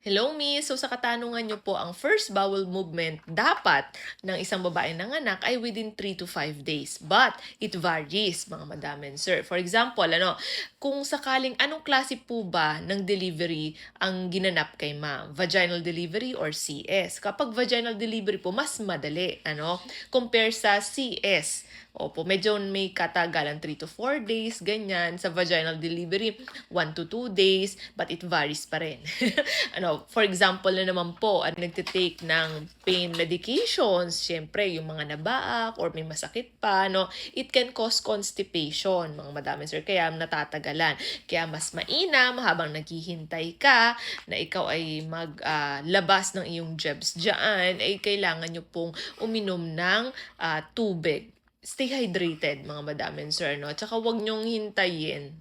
Hello, Miss. So sa katanungan nyo po, ang first bowel movement dapat ng isang babae ng anak ay within 3 to 5 days. But it varies, mga madam and sir. For example, ano, kung sakaling anong klase po ba ng delivery ang ginanap kay ma'am? Vaginal delivery or CS? Kapag vaginal delivery po, mas madali, ano, compare sa CS. Opo, medyo may katagalan 3 to 4 days, ganyan. Sa vaginal delivery, 1 to 2 days, but it varies pa rin. ano, for example na naman po, at nagtitake ng pain medications, syempre, yung mga nabaak or may masakit pa, no, it can cause constipation, mga madami sir, kaya natatagalan. Kaya mas mainam habang naghihintay ka na ikaw ay maglabas ng iyong jebs dyan, ay kailangan nyo pong uminom ng ah, tubig stay hydrated, mga madam and sir, no? Tsaka huwag niyong hintayin.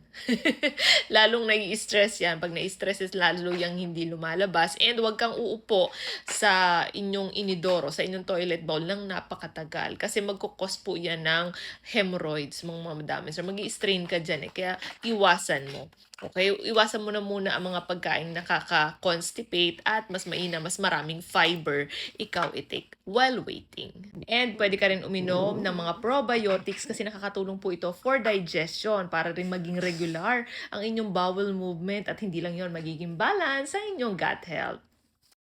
Lalong nai-stress yan. Pag nai-stress is lalo yung hindi lumalabas. And huwag kang uupo sa inyong inidoro, sa inyong toilet bowl ng napakatagal. Kasi magkukos po yan ng hemorrhoids, mga madam and sir. mag strain ka dyan eh. Kaya iwasan mo. Okay, iwasan mo na muna ang mga pagkain nakaka-constipate at mas maina, mas maraming fiber ikaw i-take while waiting. And pwede ka rin uminom ng mga probiotics kasi nakakatulong po ito for digestion para rin maging regular ang inyong bowel movement at hindi lang yon magiging balance sa inyong gut health.